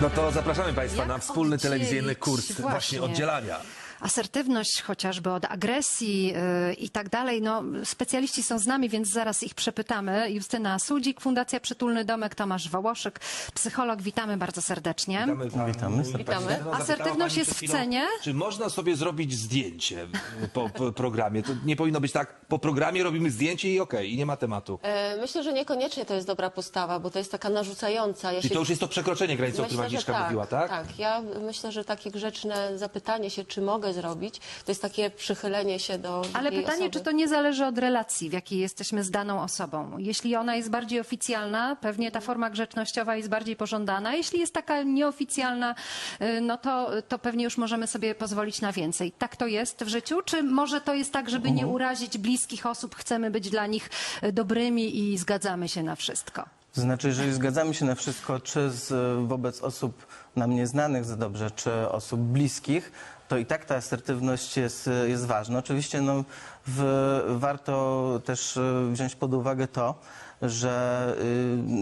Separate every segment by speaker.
Speaker 1: No to zapraszamy Państwa
Speaker 2: Jak
Speaker 1: na wspólny
Speaker 2: oddzielić?
Speaker 1: telewizyjny kurs właśnie,
Speaker 2: Właśnie.
Speaker 1: oddzielania.
Speaker 2: Asertywność chociażby od agresji yy, i tak dalej. No, specjaliści są z nami, więc zaraz ich przepytamy. Justyna Sudzik, Fundacja Przytulny Domek, Tomasz Wołoszyk, psycholog. Witamy bardzo serdecznie.
Speaker 1: Witamy.
Speaker 3: Witamy.
Speaker 2: Witamy. Asertywność jest w cenie?
Speaker 1: Czy można sobie zrobić zdjęcie po, po programie? To nie powinno być tak, po programie robimy zdjęcie i okej, i nie ma tematu.
Speaker 4: E, Myślę, że niekoniecznie to jest dobra postawa, bo to jest taka narzucająca. Ja się-
Speaker 1: to już jest to przekroczenie granicy, o którym Agnieszka mówiła, tak?
Speaker 4: Tak, ja myślę, że takie grzeczne zapytanie się, czy mogę zrobić, to jest takie przychylenie się do
Speaker 2: Ale pytanie,
Speaker 4: osoby.
Speaker 2: czy to nie zależy od relacji, w jakiej jesteśmy z daną osobą. Jeśli ona jest bardziej oficjalna, pewnie ta forma grzecznościowa jest bardziej pożądana. Jeśli jest taka nieoficjalna, y, no to, to pewnie już możemy sobie pozwolić na więcej. Tak to jest w życiu? Czy może to jest tak, żeby nie urazić bliskich osób, chcemy być dla nich y, dobrymi i zgadzamy się na wszystko?
Speaker 3: To znaczy, jeżeli zgadzamy się na wszystko, czy z, wobec osób nam nieznanych za dobrze, czy osób bliskich, to i tak ta asertywność jest, jest ważna. Oczywiście no, w, warto też y, wziąć pod uwagę to, że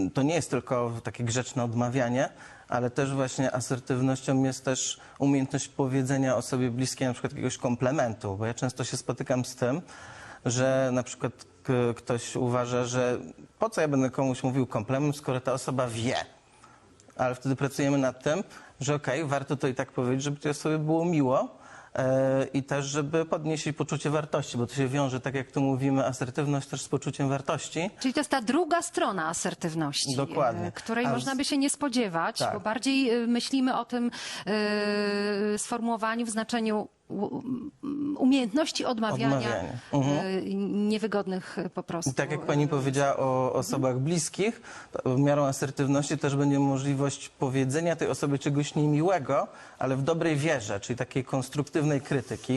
Speaker 3: y, to nie jest tylko takie grzeczne odmawianie, ale też właśnie asertywnością jest też umiejętność powiedzenia osobie bliskiej na przykład jakiegoś komplementu, bo ja często się spotykam z tym, że na przykład ktoś uważa, że po co ja będę komuś mówił komplement, skoro ta osoba wie. Ale wtedy pracujemy nad tym, że okej, warto to i tak powiedzieć, żeby tej osobie było miło e, i też, żeby podnieść poczucie wartości, bo to się wiąże, tak jak tu mówimy, asertywność też z poczuciem wartości.
Speaker 2: Czyli to jest ta druga strona asertywności,
Speaker 3: Dokładnie.
Speaker 2: e, której
Speaker 3: A z-
Speaker 2: można by się nie spodziewać,
Speaker 3: Tak.
Speaker 2: bo bardziej e, myślimy o tym e, sformułowaniu w znaczeniu umiejętności odmawiania,
Speaker 3: Odmawiania. Mhm.
Speaker 2: e, niewygodnych po prostu.
Speaker 3: I tak jak pani powiedziała o osobach bliskich, miarą asertywności też będzie możliwość powiedzenia tej osobie czegoś niemiłego, ale w dobrej wierze, czyli takiej konstruktywnej krytyki.